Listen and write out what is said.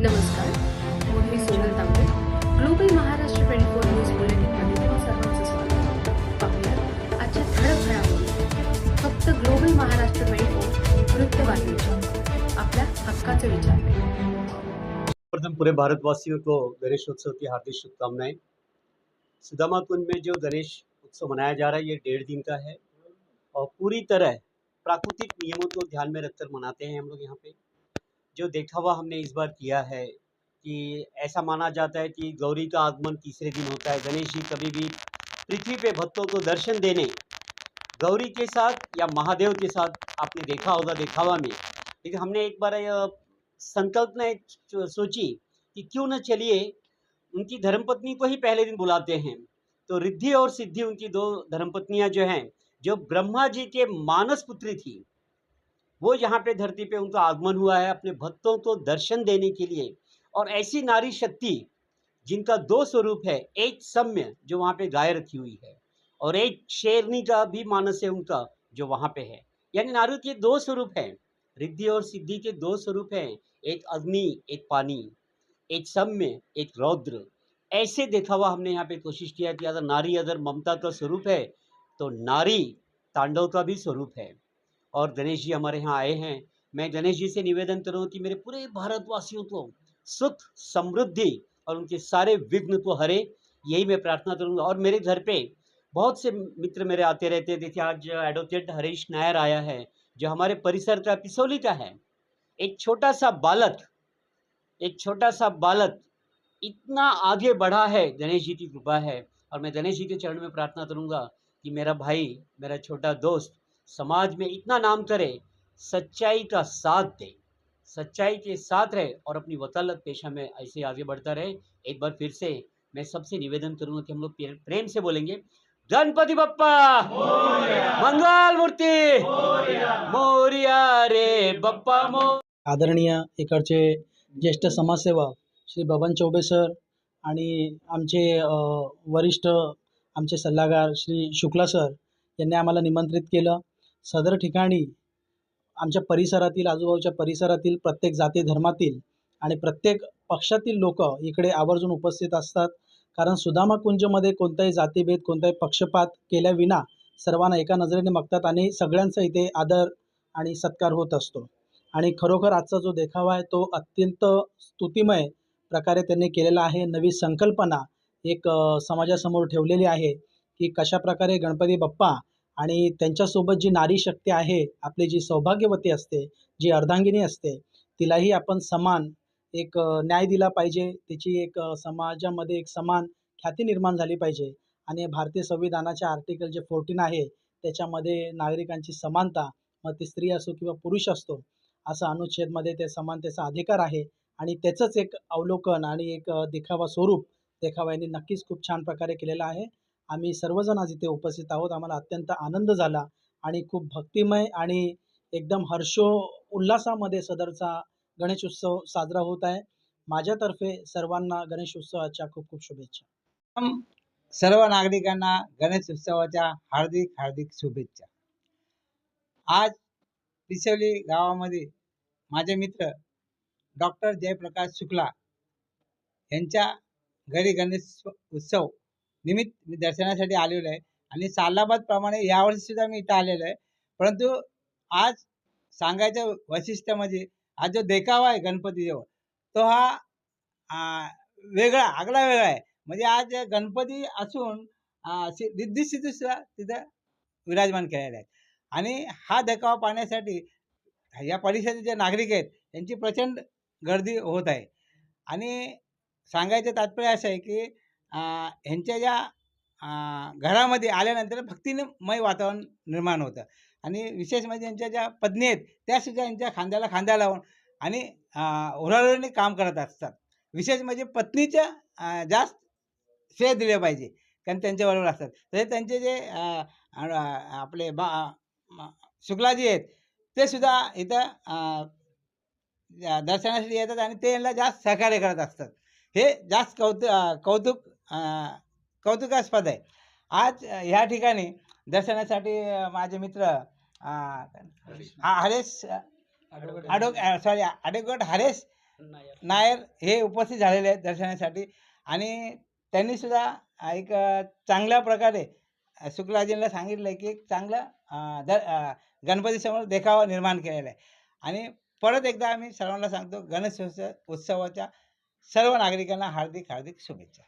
नमस्कार, मी Sonal Tambe. Global Maharashtra twenty four news बुलेटिनमध्ये सर्वांचं स्वागत पाहूया आजच्या ठळक फक्त ग्लोबल महाराष्ट्र ट्वेंटी फोर आपल्या हक्काचे विचार प्रथम पूरे भारतवासियों को गणेश उत्सव की हार्दिक शुभकामनाएँ। सुदामा कुंज में जो गणेश उत्सव मनाया जा रहा है, ये डेढ़ दिन का है। और पूरी तरह प्राकृतिक नियमों को ध्यान में रखकर मनाते हैं हम लोग यहाँ पे। जो दिखावा हमने इस बार किया है कि ऐसा माना जाता है कि गौरी का आगमन तीसरे दिन होता है। गणेश जी कभी भी पृथ्वी पे भक्तों को दर्शन देने, गौरी के साथ या महादेव के साथ आपने देखा होगा दिखावा में लेकिन हमने एक बार संकल्पना सोची कि क्यों न चलिए, उनकी धर्मपत्नी को ही पहले दिन बुलाते हैं। तो रिद्धि और सिद्धि उनकी दो धर्मपत्नियाँ जो हैं, जो ब्रह्मा जी के मानस पुत्री थी वो यहाँ पे धरती पे उनका आगमन हुआ है अपने भक्तों को दर्शन देने के लिए। और ऐसी नारी शक्ति जिनका दो स्वरूप है, एक सम्य जो वहाँ पे गाय रखी हुई है और एक शेरनी का भी मानस है उनका जो वहाँ पे है। यानी नारी के दो स्वरूप हैं, रिद्धि और सिद्धि के दो स्वरूप हैं, एक अग्नि, एक पानी, एक सम्य, एक रौद्र। ऐसे देखा हुआ हमने यहाँ पे कोशिश किया कि अगर नारी अगर ममता का स्वरूप है तो नारी तांडव का भी स्वरूप है। और गणेश जी हमारे यहाँ आए हैं। मैं गणेश जी से निवेदन करूँ कि मेरे पूरे भारतवासियों को सुख, समृद्धि और उनके सारे विघ्न को हरे, यही मैं प्रार्थना करूँगा। और मेरे घर पे बहुत से मित्र मेरे आते रहते हैं। देखिए, आज एडवोकेट हरीश नायर आया है, जो हमारे परिसर का पिसोली का है। एक छोटा सा बालक, एक छोटा सा बालक इतना आगे बढ़ा है, गणेश जी की कृपा है। और मैं गणेश जी के चरण में प्रार्थना करूँगा कि मेरा भाई, मेरा छोटा दोस्त समाज में इतना नाम करे सच्चाई का साथ दे। सच्चाई के साथ रहे और अपनी वकालत पेशा में ऐसे आगे बढ़ता रहे। एक बार फिर से मैं सबसे निवेदन करूंगा कि हम लोग प्रेम से बोलेंगे गणपति बप्पा मंगल मूर्ति मोरिया रे बप्पा मो आदरणीय इकडचे ज्येष्ठ समाजसेवक श्री बबन चौबे सर आणि आमचे वरिष्ठ आमचे सल्लागार श्री शुक्ला सर यांनी आम्हाला निमंत्रित केलं. सदर ठिकाणी आमच्या परिसरातील आजूबाजूच्या परिसरातील प्रत्येक जाती धर्मातील आणि प्रत्येक पक्षातील लोक इकडे आवर्जून उपस्थित असतात. कारण सुदामा कुंजमध्ये कोणताही जातीभेद कोणताही पक्षपात केल्याविना सर्वांना एका नजरेने बघतात आणि सगळ्यांचा इथे आदर आणि सत्कार होत असतो. आणि खरोखर आजचा जो देखावा आहे तो अत्यंत स्तुतिमय प्रकारे त्यांनी केलेला आहे. नवी संकल्पना एक समाजासमोर ठेवलेली आहे की कशाप्रकारे गणपती बाप्पा आणि त्यांच्यासोबत जी नारी शक्ती आहे आपली जी सौभाग्यवती असते जी अर्धांगिनी असते तिलाही आपण समान एक न्याय दिला पाहिजे. तिची एक समाजामध्ये एक समान ख्याती निर्माण झाली पाहिजे. आणि भारतीय संविधानाच्या आर्टिकल जे फोर्टीन आहे त्याच्यामध्ये नागरिकांची समानता मग ती स्त्री असो किंवा पुरुष असतो असं अनुच्छेदमध्ये ते समानतेचा अधिकार आहे. आणि त्याचंच एक अवलोकन आणि एक देखावा स्वरूप देखावा यांनी नक्कीच खूप छान प्रकारे केलेला आहे. आम्ही सर्वजण आज इथे उपस्थित आहोत. आम्हाला अत्यंत आनंद झाला आणि खूप भक्तिमय आणि एकदम हर्षो उल्हासामध्ये सदरचा गणेश उत्सव साजरा होत आहे. माझ्यातर्फे सर्वांना गणेश उत्सवाच्या खूप खूप शुभेच्छा. सर्व नागरिकांना गणेश उत्सवाच्या हार्दिक हार्दिक शुभेच्छा. आज पिसवली गावामध्ये माझे मित्र डॉक्टर जयप्रकाश शुक्ला यांच्या घरी गणेश उत्सव निमित्त मी दर्शनासाठी आलेलो आहे. आणि सालाबादप्रमाणे यावर्षी सुद्धा मी इथं आलेलो आहे. परंतु आज सांगायचं वैशिष्ट्य म्हणजे आज जो देखावा आहे गणपतीजवळ तो हा वेगळा आगळा वेगळा आहे. म्हणजे आज गणपती असून रिद्धी सिद्धी सुद्धा तिथं विराजमान केलेले आहेत. आणि हा देखावा पाहण्यासाठी या परिसराचे जे नागरिक आहेत त्यांची प्रचंड गर्दी होत आहे. आणि सांगायचं तात्पर्य असं आहे की ह्यांच्या ज्या घरामध्ये आल्यानंतर भक्तिमय वातावरण निर्माण होतं. आणि विशेष म्हणजे यांच्या ज्या पत्नी आहेत त्यासुद्धा यांच्या खांद्याला खांदा लावून आणि ओढाओढीने काम करत असतात. विशेष म्हणजे पत्नीच्या जास्त श्रेय दिले पाहिजे कारण त्यांच्याबरोबर असतात. तसे त्यांचे जे आपले बा शुक्लाजी आहेत ते सुद्धा इथं दर्शनासाठी येतात आणि ते यांना जास्त सहकार्य करत असतात. हे जास्त कौतु कौतुक कौतुकास्पद आहे. आज ह्या ठिकाणी दर्शनासाठी माझे मित्र हरेश आडो सॉरी ॲडव्होकेट हरेश नायर. हे उपस्थित झालेले आहेत दर्शनासाठी. आणि त्यांनीसुद्धा एक अ, चांगल्या प्रकारे शुक्लाजींना सांगितलं आहे की एक चांगलं द गणपतीसमोर देखावा निर्माण केलेला आहे. आणि परत एकदा आम्ही सर्वांना सांगतो गणेश उत्सव उत्सवाच्या सर्व नागरिकांना हार्दिक हार्दिक शुभेच्छा.